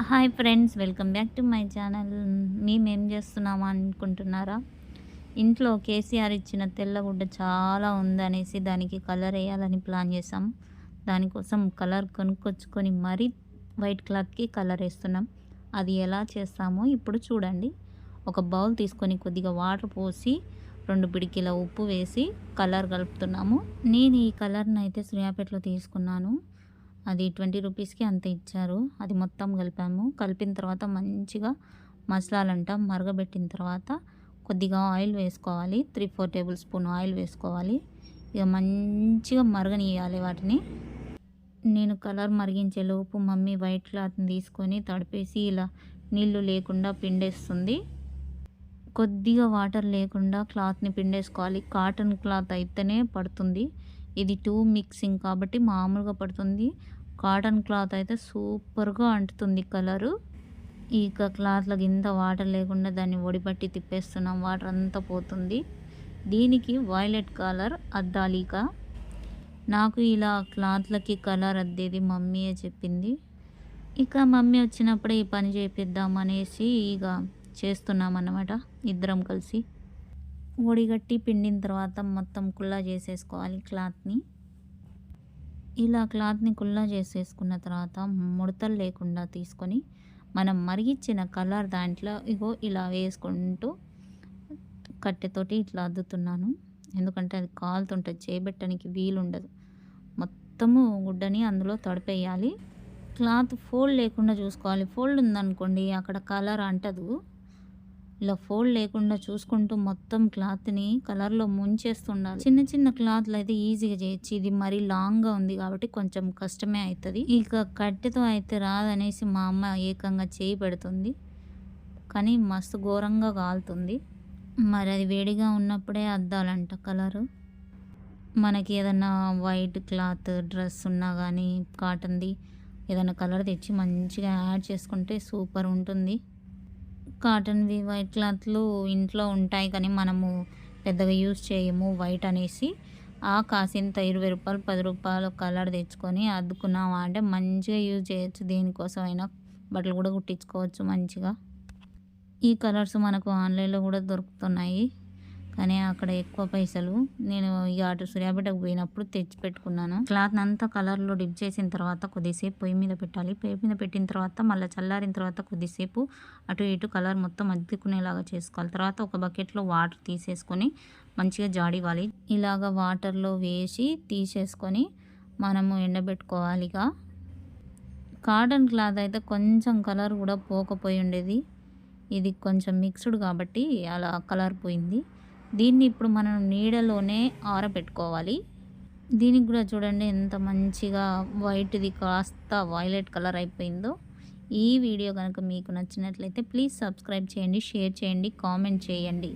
Hi friends welcome back to my channel. మేమేం చేస్తున్నామా అనుకుంటున్నారా? ఇంట్లో కేసీఆర్ ఇచ్చిన తెల్లగుడ్డ చాలా ఉందనేసి దానికి కలర్ వేయాలని ప్లాన్ చేసాం దానికోసం కలర్ కొనుక్కొచ్చుకొని మరీ వైట్ క్లాత్కి కలర్ వేస్తున్నాం. అది ఎలా చేస్తామో ఇప్పుడు చూడండి. ఒక బౌల్ తీసుకొని కొద్దిగా వాటర్ పోసి రెండు పిడికిల ఉప్పు వేసి కలర్ కలుపుతున్నాము. నేను ఈ కలర్ని అయితే సూర్యాపేటలో తీసుకున్నాను. అది ట్వంటీ రూపీస్కి అంత ఇచ్చారు. అది మొత్తం కలిపాము. కలిపిన తర్వాత మంచిగా మసాలంట మరగబెట్టిన తర్వాత కొద్దిగా ఆయిల్ వేసుకోవాలి. Three four tablespoon oil వేసుకోవాలి. ఇక మంచిగా మరగనియాలి వాటిని. నేను కలర్ మరిగించే లోపు మమ్మీ వైట్ క్లాత్ని తీసుకొని తడిపేసి ఇలా నీళ్ళు లేకుండా పిండేస్తుంది. కొద్దిగా వాటర్ లేకుండా క్లాత్ని పిండేసుకోవాలి. కాటన్ క్లాత్ అయితేనే పడుతుంది. ఇది టూ మిక్సింగ్ కాబట్టి మామూలుగా పడుతుంది. కాటన్ క్లాత్ అయితే సూపర్గా అంటుతుంది కలరు. ఇక క్లాత్లో ఇంత వాటర్ లేకుండా దాన్ని ఒడిపట్టి తిప్పేస్తున్నాం. వాటర్ అంతా పోతుంది. దీనికి వైలెట్ కలర్ అద్దాలిక. నాకు ఇలా క్లాత్లకి కలర్ అద్దేది మమ్మీయే చెప్పింది. ఇక మమ్మీ వచ్చినప్పుడే ఈ పని చేపిద్దాం అనేసి ఇక చేస్తున్నాం అన్నమాట ఇద్దరం కలిసి. ఒడిగట్టి పిండిన తర్వాత మొత్తం కుల్లా చేసేసుకోవాలి క్లాత్ని. ఇలా క్లాత్ని కుల్లా చేసేసుకున్న తర్వాత ముడతలు లేకుండా తీసుకొని మనం మరిగిచ్చిన కలర్ దాంట్లో ఇగో ఇలా వేసుకుంటూ కట్టెతోటి ఇట్లా అద్దుతున్నాను. ఎందుకంటే అది కాలుతుంటుంది చేయబెట్టడానికి వీలుండదు. మొత్తము గుడ్డని అందులో తడిపేయాలి. క్లాత్ ఫోల్డ్ లేకుండా చూసుకోవాలి. ఫోల్డ్ ఉందనుకోండి అక్కడ కలర్ అంటదు. ఇలా ఫోల్డ్ లేకుండా చూసుకుంటూ మొత్తం క్లాత్ని కలర్లో ముంచేస్తుండాలి. చిన్న చిన్న క్లాత్లు అయితే ఈజీగా చేయొచ్చు. ఇది మరీ లాంగ్గా ఉంది కాబట్టి కొంచెం కష్టమే అవుతుంది ఇక కట్టెతో అయితే రాదనేసి మా అమ్మ ఏకంగా చేయి పెడుతుంది. కానీ మస్తు ఘోరంగా కాలుతుంది. మరి అది వేడిగా ఉన్నప్పుడే అద్దాలంట కలరు మనకి ఏదన్నా వైట్ క్లాత్ డ్రెస్ ఉన్నా కానీ కాటన్ది ఏదైనా కలర్ తెచ్చి మంచిగా యాడ్ చేసుకుంటే సూపర్ ఉంటుంది. కాటన్వి వైట్ క్లాత్లు ఇంట్లో ఉంటాయి కానీ మనము పెద్దగా యూజ్ చేయము వైట్ అనేసి. ఆ కాసింత ఇరవై రూపాయలు పది రూపాయలు కలర్ తెచ్చుకొని అద్దుకున్నాము అంటే మంచిగా యూజ్ చేయొచ్చు. దేనికోసం అయినా బట్టలు కూడా కుట్టించుకోవచ్చు మంచిగా. ఈ కలర్స్ మనకు ఆన్లైన్లో కూడా దొరుకుతున్నాయి. కానీ అక్కడ ఎక్కువ పైసలు నేను ఇక అటు సూర్యాపేటకు పోయినప్పుడు తెచ్చి పెట్టుకున్నాను. క్లాత్ అంతా కలర్లో డిప్ చేసిన తర్వాత కొద్దిసేపు పొయ్యి మీద పెట్టాలి. పొయ్యి మీద పెట్టిన తర్వాత మళ్ళీ చల్లారిన తర్వాత కొద్దిసేపు అటు ఇటు కలర్ మొత్తం అద్దుకునేలాగా చేసుకోవాలి. తర్వాత ఒక బకెట్లో వాటర్ తీసేసుకొని మంచిగా జాడివ్వాలి ఇలాగ వాటర్లో వేసి తీసేసుకొని మనము ఎండబెట్టుకోవాలిగా కాటన్ క్లాత్ అయితే కొంచెం కలర్ కూడా పోకపోయి ఉండేది. ఇది కొంచెం మిక్స్డ్ కాబట్టి అలా కలర్ పోయింది. దీన్ని ఇప్పుడు మనం నీడలోనే ఆరబెట్టుకోవాలి. దీనికి కూడా చూడండి ఎంత మంచిగా వైట్ది కాస్త వైలెట్ కలర్ అయిపోయిందో. ఈ వీడియో కనుక మీకు నచ్చినట్లయితే ప్లీజ్ సబ్స్క్రైబ్ చేయండి షేర్ చేయండి కామెంట్ చేయండి.